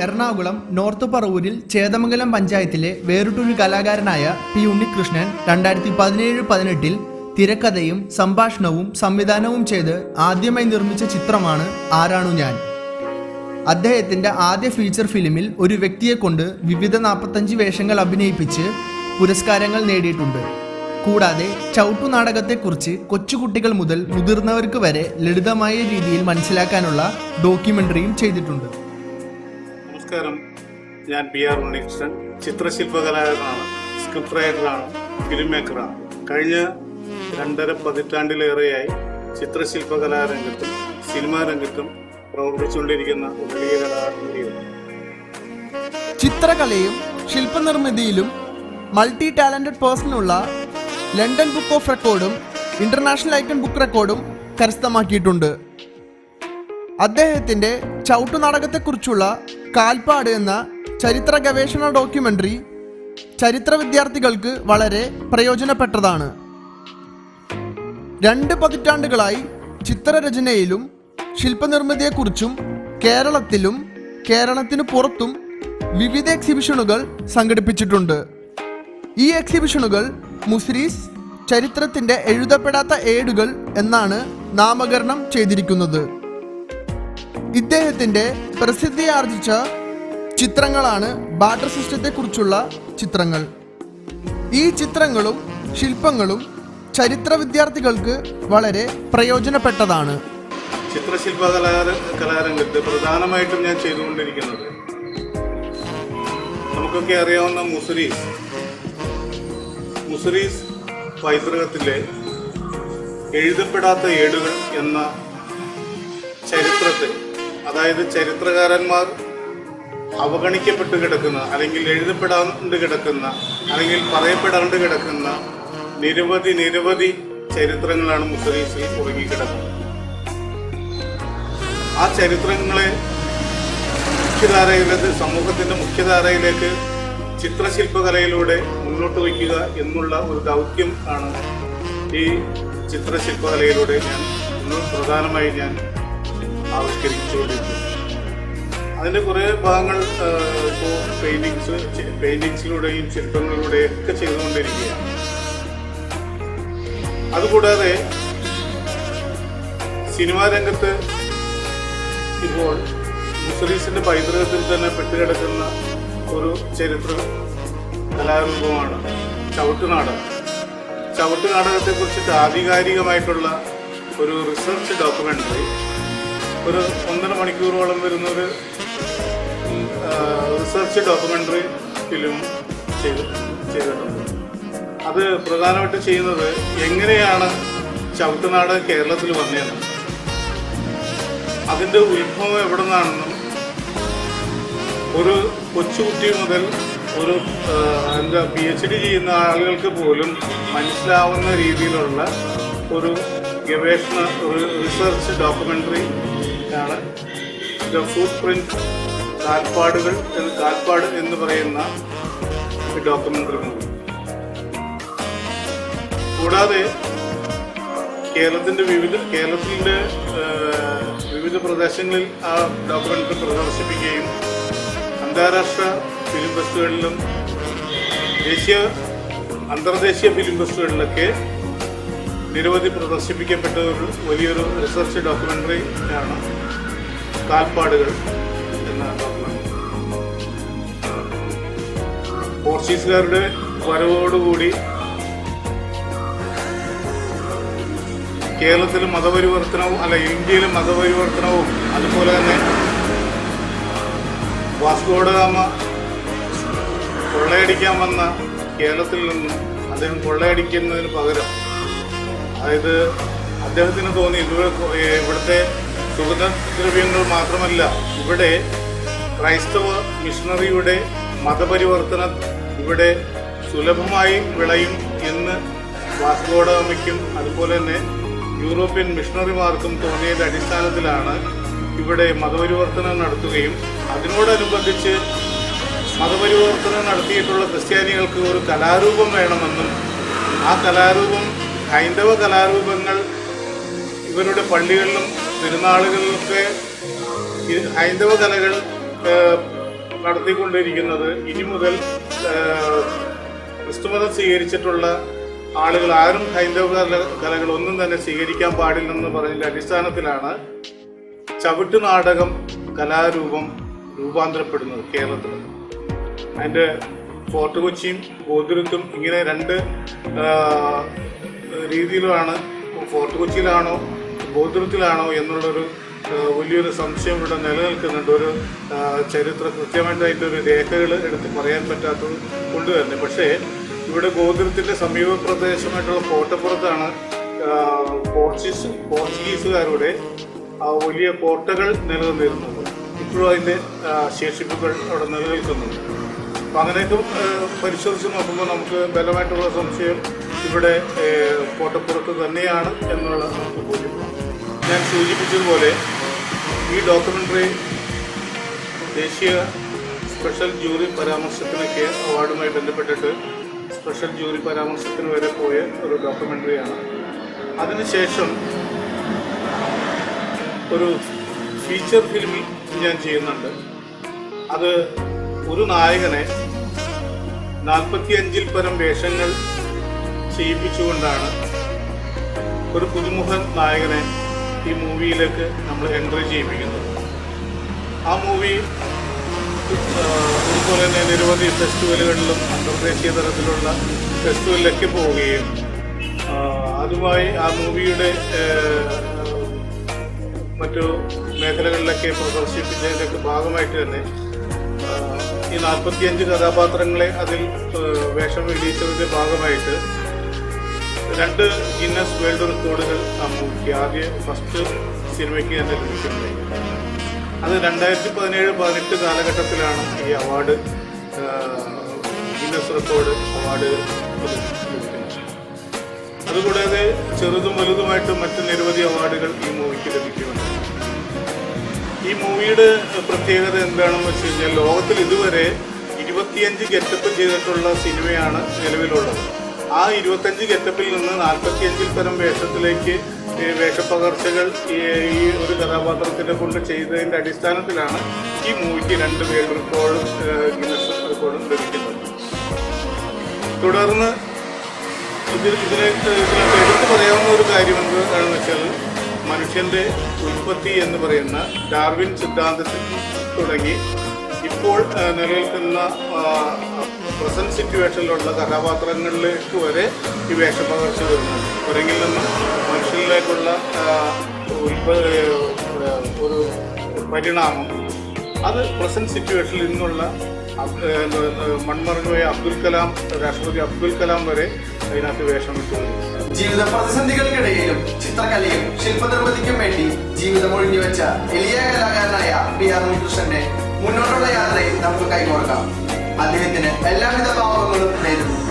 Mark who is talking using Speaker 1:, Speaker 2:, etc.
Speaker 1: Ernakulam north പറവൂരിൽ ചേതമംഗലം പഞ്ചായത്തിലെ വേറിട്ടൊരു കലാകാരനായ P Unnikrishnan രണ്ടായിരത്തി പതിനേഴ് പതിനെട്ടിൽ തിരക്കഥയും സംഭാഷണവും സംവിധാനവും ചെയ്ത് ആദ്യമായി നിർമ്മിച്ച ചിത്രമാണ് ആരാണു ഞാൻ. അദ്ദേഹത്തിന്റെ ആദ്യ ഫീച്ചർ ഫിലിമിൽ ഒരു വ്യക്തിയെ കൊണ്ട് വിവിധ നാൽപ്പത്തഞ്ച് വേഷങ്ങൾ അഭിനയിപ്പിച്ച് പുരസ്കാരങ്ങൾ നേടിയിട്ടുണ്ട്. കൂടാതെ ചവിട്ടു നാടകത്തെക്കുറിച്ച് കൊച്ചുകുട്ടികൾ മുതൽ മുതിർന്നവർക്ക് വരെ ലളിതമായ രീതിയിൽ മനസ്സിലാക്കാനുള്ള ഡോക്യുമെന്ററിയും ചെയ്തിട്ടുണ്ട്.
Speaker 2: നമസ്കാരം. ഞാൻ പി ആർ ഉണ്ണികൃഷ്ണൻ ചിത്രശില്പകലാകാരനാണ് സ്ക്രിപ്റ്റ് റൈറ്ററാണ് ഫിലിം മേക്കറാണ് കഴിഞ്ഞ രണ്ടര പതിറ്റാണ്ടിലേറെയായി ചിത്രശില്പകലാരംഗത്തും സിനിമാ രംഗത്തും പ്രവർത്തിച്ചുകൊണ്ടിരിക്കുന്ന വലിയ കലാകാരനാണ്
Speaker 1: ചിത്രകലയും ശില്പനിർമ്മിതിയിലും മൾട്ടി ടാലന്റഡ് പേഴ്സണുള്ള ലണ്ടൻ ബുക്ക് ഓഫ് റെക്കോർഡും ഇന്റർനാഷണൽ ഐക്കൺ ബുക്ക് റെക്കോർഡും കരസ്ഥമാക്കിയിട്ടുണ്ട്. അദ്ദേഹത്തിന്റെ ചവിട്ടുനാടകത്തെക്കുറിച്ചുള്ള കാൽപ്പാട് എന്ന ചരിത്ര ഗവേഷണ ഡോക്യുമെന്ററി ചരിത്ര വിദ്യാർത്ഥികൾക്ക് വളരെ പ്രയോജനപ്പെട്ടതാണ്. രണ്ട് പതിറ്റാണ്ടുകളായി ചിത്രരചനയിലും ശില്പനിർമ്മിതിയെക്കുറിച്ചും കേരളത്തിലും കേരളത്തിനു പുറത്തും വിവിധ എക്സിബിഷനുകൾ സംഘടിപ്പിച്ചിട്ടുണ്ട്. ഈ എക്സിബിഷനുകൾ മുസ്രീസ് ചരിത്രത്തിന്റെ എഴുതപ്പെടാത്ത ഏടുകൾ എന്നാണ് നാമകരണം ചെയ്തിരിക്കുന്നത്. ഇദ്ദേഹത്തിന്റെ പ്രസിദ്ധിയാർജിച്ച ചിത്രങ്ങളാണ് ബാട്ടർ സിസ്റ്റത്തെക്കുറിച്ചുള്ള ചിത്രങ്ങൾ. ഈ ചിത്രങ്ങളും ശില്പങ്ങളും ചരിത്ര വിദ്യാർത്ഥികൾക്ക് വളരെ പ്രയോജനപ്പെട്ടതാണ്.
Speaker 2: ചിത്രശില്പ കലാരംഗത്ത് പ്രധാനമായിട്ടും ഞാൻ ചെയ്തുകൊണ്ടിരിക്കുന്നത് നമുക്കൊക്കെ അറിയാവുന്ന മുസരീസ്. മുസരീസ് പൈതൃകത്തിലെ എഴുതപ്പെടാത്ത ഏടുകൾ എന്ന ചരിത്രത്തെ അതായത് ചരിത്രകാരന്മാർ അവഗണിക്കപ്പെട്ട് കിടക്കുന്ന അല്ലെങ്കിൽ എഴുതപ്പെടാണ്ട് കിടക്കുന്ന അല്ലെങ്കിൽ പറയപ്പെടാണ്ട് കിടക്കുന്ന നിരവധി നിരവധി ചരിത്രങ്ങളാണ് മുസ്ലിംസിൽ ഉറങ്ങിക്കിടക്കുന്നത്. ആ ചരിത്രങ്ങളെ മുഖ്യധാരയിലേക്ക് സമൂഹത്തിന്റെ മുഖ്യധാരയിലേക്ക് ചിത്രശില്പകലയിലൂടെ മുന്നോട്ട് വയ്ക്കുക എന്നുള്ള ഒരു ദൗത്യം ആണ് ഈ ചിത്രശില്പകലയിലൂടെ ഞാൻ പ്രധാനമായി ഞാൻ ആവിഷ്കരിച്ചുകൊണ്ടിരിക്കുന്നത് അതിന്റെ കുറേ ഭാഗങ്ങൾ ഇപ്പോൾ പെയിന്റിങ്സ് പെയിന്റിങ്സിലൂടെയും ശില്പങ്ങളിലൂടെയും ഒക്കെ ചെയ്തുകൊണ്ടിരിക്കുകയാണ്. അതുകൂടാതെ സിനിമാ രംഗത്ത് ഇപ്പോൾ മുസ്ലിംസിന്റെ പൈതൃകത്തിൽ തന്നെ പെട്ടുകിടക്കുന്ന ഒരു ചരിത്ര കലാരൂപമാണ് ചവിട്ടുനാടകം ചവിട്ടുനാടകത്തെ കുറിച്ചിട്ട് ആധികാരികമായിട്ടുള്ള ഒരു റിസർച്ച് ഡോക്യുമെന്ററി ഒരു ഒന്നര മണിക്കൂറോളം വരുന്ന ഒരു റിസർച്ച് ഡോക്യുമെന്ററി ഫിലിം ചെയ്ത് ചെയ്തിട്ടുണ്ട്. അത് പ്രധാനമായിട്ട് ചെയ്യുന്നത് എങ്ങനെയാണ് ചവിട്ടുനാട് കേരളത്തിൽ വന്നതെന്ന്. അതിന്റെ ഉത്ഭവം എവിടെ നിന്നാണെന്നും ഒരു കൊച്ചുകുട്ടി മുതൽ ഒരു എന്താ പി എച്ച് ഡി ചെയ്യുന്ന ആളുകൾക്ക് പോലും മനസ്സിലാവുന്ന രീതിയിലുള്ള ഒരു ഗവേഷണ ഒരു research documentary the footprint കാൽപ്പാടുകൾ കാൽപ്പാട് എന്ന് പറയുന്ന ഡോക്യുമെന്ററി മൂവി കൂടാതെ കേരളത്തിന്റെ വിവിധ കേരളത്തിന്റെ ആ, വിവിധ പ്രദേശങ്ങളിൽ ആ ഡോക്യുമെന്ററി പ്രദർശിപ്പിക്കുകയും അന്താരാഷ്ട്ര ഫിലിം ഫെസ്റ്റുകളിലും ദേശീയ അന്തർദേശീയ ഫിലിം ഫെസ്റ്റുകളിലൊക്കെ നിരവധി പ്രദർശിപ്പിക്കപ്പെട്ട ഒരു വലിയൊരു റിസർച്ച് ഡോക്യുമെന്ററി ആണ് കാൽപ്പാടുകൾ എന്ന ഡോക്യുമെന്ററി. പോർച്ചുഗീസുകാരുടെ വരവോടുകൂടി കേരളത്തിൽ മതപരിവർത്തനവും അല്ല ഇന്ത്യയിൽ മതപരിവർത്തനവും അതുപോലെ തന്നെ വാസ്കോഡഗാമ കൊള്ളയടിക്കാൻ വന്ന കേരളത്തിൽ നിന്നും അദ്ദേഹം കൊള്ളയടിക്കുന്നതിന് പകരം അതായത് അദ്ദേഹത്തിന് തോന്നി ഇവിടെ ഇവിടുത്തെ സുഗന്ധദ്രവ്യങ്ങൾ മാത്രമല്ല ഇവിടെ ക്രൈസ്തവ മിഷണറിയുടെ മതപരിവർത്തനം ഇവിടെ സുലഭമായി വിളയും എന്ന് വാസ്കോഡാമയ്ക്കും അതുപോലെ തന്നെ യൂറോപ്യൻ മിഷണറിമാർക്കും തോന്നിയത് അടിസ്ഥാനത്തിലാണ് ഇവിടെ മതപരിവർത്തനം നടത്തുകയും അതിനോടനുബന്ധിച്ച് മതപരിവർത്തനം നടത്തിയിട്ടുള്ള ക്രിസ്ത്യാനികൾക്ക് ഒരു കലാരൂപം വേണമെന്നും ആ കലാരൂപം ഹൈന്ദവ കലാരൂപങ്ങൾ ഇവരുടെ പള്ളികളിലും തിരുനാളുകളിലൊക്കെ ഹൈന്ദവ കലകൾ നടത്തിക്കൊണ്ടിരിക്കുന്നത്. ഇനി മുതൽ ക്രിസ്തുമതം സ്വീകരിച്ചിട്ടുള്ള ആളുകൾ ആരും ഹൈന്ദവ കല- കലകൾ ഒന്നും തന്നെ സ്വീകരിക്കാൻ പാടില്ലെന്ന് പറഞ്ഞതിന്റെ അടിസ്ഥാനത്തിലാണ് ചവിട്ടു നാടകം കലാരൂപം രൂപാന്തരപ്പെടുന്നത് കേരളത്തിൽ. അതിന്റെ ഫോർട്ട് കൊച്ചിയും ഗോതിരത്തും ഇങ്ങനെ രണ്ട് ആ, രീതിയിലുമാണ് ഫോർട്ട് കൊച്ചിയിലാണോ ഗോത്രത്തിലാണോ എന്നുള്ളൊരു വലിയൊരു സംശയം ഇവിടെ നിലനിൽക്കുന്നുണ്ട്. ഒരു ചരിത്ര കൃത്യമായിട്ടൊരു രേഖകൾ എടുത്ത് പറയാൻ പറ്റാത്തത് കൊണ്ട് തന്നെ. പക്ഷേ ഇവിടെ ഗോത്രത്തിന്റെ സമീപ പ്രദേശമായിട്ടുള്ള കോട്ടപ്പുറത്താണ് പോർച്ചുഗീസ് പോർച്ചുഗീസുകാരുടെ വലിയ കോട്ടകൾ നിലനിന്നിരുന്നത്. ഇപ്പോഴും അതിന്റെ ശേഷിപ്പുകൾ അവിടെ നിലനിൽക്കുന്നുണ്ട്. അപ്പം അങ്ങനെയൊക്കെ പരിശോധിച്ച് നോക്കുമ്പോൾ നമുക്ക് ബലമായിട്ടുള്ള സംശയം ഇവിടെ കോട്ടപ്പുറത്ത് തന്നെയാണ് എന്നുള്ള നമുക്ക് ബോധ്യപ്പെടാം ഞാൻ സൂചിപ്പിച്ചതുപോലെ ഈ ഡോക്യുമെന്ററി ദേശീയ സ്പെഷ്യൽ ജൂറി പരാമർശത്തിനൊക്കെ അവാർഡുമായി ബന്ധപ്പെട്ടിട്ട് സ്പെഷ്യൽ ജൂറി പരാമർശത്തിന് വരെ പോയ ഒരു ഡോക്യുമെന്ററിയാണ് അതിനുശേഷം ഒരു ഫീച്ചർ ഫിലിമിൽ ഞാൻ ചെയ്യുന്നുണ്ട്. അത് ഒരു നായകനെ നാൽപ്പത്തിയഞ്ചിൽ പരം വേഷങ്ങൾ ചെയ്യിപ്പിച്ചുകൊണ്ടാണ് ഒരു പുതുമുഖൻ നായകനെ ഈ മൂവിയിലേക്ക് നമ്മൾ എൻട്രി ചെയ്യിപ്പിക്കുന്നത്. ആ മൂവി അതുപോലെ തന്നെ നിരവധി ഫെസ്റ്റിവലുകളിലും അന്തർദേശീയ തലത്തിലുള്ള ഫെസ്റ്റിവലിലേക്ക് പോവുകയും അതുമായി ആ മൂവിയുടെ മറ്റു മേഖലകളിലൊക്കെ പ്രദർശിപ്പിച്ചതിന്റെയൊക്കെ ഭാഗമായിട്ട് തന്നെ ഈ നാൽപ്പത്തിയഞ്ച് കഥാപാത്രങ്ങളെ അതിൽ വേഷം വെടിയിച്ചതിന്റെ ഭാഗമായിട്ട് രണ്ട് ഗിന്നസ് വേൾഡ് റെക്കോർഡുകൾ മൂവിക്ക് ആദ്യ ഫസ്റ്റ് സിനിമയ്ക്ക് തന്നെ ലഭിച്ചിട്ടുണ്ട്. അത് രണ്ടായിരത്തി പതിനേഴ് പതിനെട്ട് കാലഘട്ടത്തിലാണ് ഈ അവാർഡ് ഗിന്നസ് റെക്കോർഡ് അവാർഡ് അതുകൂടാതെ ചെറുതും വലുതുമായിട്ട് മറ്റ് നിരവധി അവാർഡുകൾ ഈ മൂവിക്ക് ലഭിക്കുന്നുണ്ട്. ഈ മൂവിയുടെ പ്രത്യേകത എന്താണെന്ന് വെച്ച് കഴിഞ്ഞാൽ ലോകത്തിൽ ഇതുവരെ ഇരുപത്തിയഞ്ച് ഗെറ്റപ്പ് ചെയ്തിട്ടുള്ള സിനിമയാണ് നിലവിലുള്ളത്. ആ ഇരുപത്തഞ്ച് ഗെറ്റപ്പിൽ നിന്ന് നാൽപ്പത്തിയഞ്ചിൽ തരം വേഷത്തിലേക്ക് വേഷപ്പകർച്ചകൾ ഈ ഒരു കഥാപാത്രത്തിനെ കൊണ്ട് ചെയ്തതിന്റെ അടിസ്ഥാനത്തിലാണ് ഈ മൂവിക്ക് രണ്ട് വേൾഡ് റെക്കോർഡും ഗിന്നസ് റെക്കോർഡും ലഭിക്കുന്നത്. തുടർന്ന് ഇതിൽ ഇതിനെ എടുത്തു പറയാവുന്ന ഒരു കാര്യം എന്താണെന്ന് വെച്ചാൽ മനുഷ്യന്റെ ഉൽപ്പത്തി എന്ന് പറയുന്ന ഡാർവിൻ സിദ്ധാന്തത്തിൽ തുടങ്ങി. ഇപ്പോൾ നിലനിൽക്കുന്ന പ്രസന്റ് സിറ്റുവേഷനിലുള്ള കഥാപാത്രങ്ങളിലേക്ക് വരെ ഈ വേഷം പകർച്ച വരുന്നുണ്ട് കുരങ്ങിൽ നിന്ന് മനുഷ്യരിലേക്കുള്ള ഒരു പരിണാമം അത് പ്രസന്റ് സിറ്റുവേഷനിൽ നിന്നുള്ള മൺമറഞ്ഞുപോയ അബ്ദുൽ കലാം രാഷ്ട്രപതി അബ്ദുൽ കലാം വരെ അതിനകത്ത് വേഷം വിട്ടു
Speaker 1: ജീവിത പ്രതിസന്ധികൾക്കിടയിലും ചിത്രകലയും ശില്പനിർമ്മിതിക്കും വേണ്ടി ജീവിതം ഒഴിഞ്ഞുവെച്ച എളിയ കലാകാരനായ പി ആർ മുനികൃഷ്ണന്റെ മുന്നോട്ടുള്ള യാത്രയിൽ നമുക്ക് കൈകോർക്കാം. അദ്ദേഹത്തിന് എല്ലാവിധ ഭാവങ്ങളും നേരുന്നു.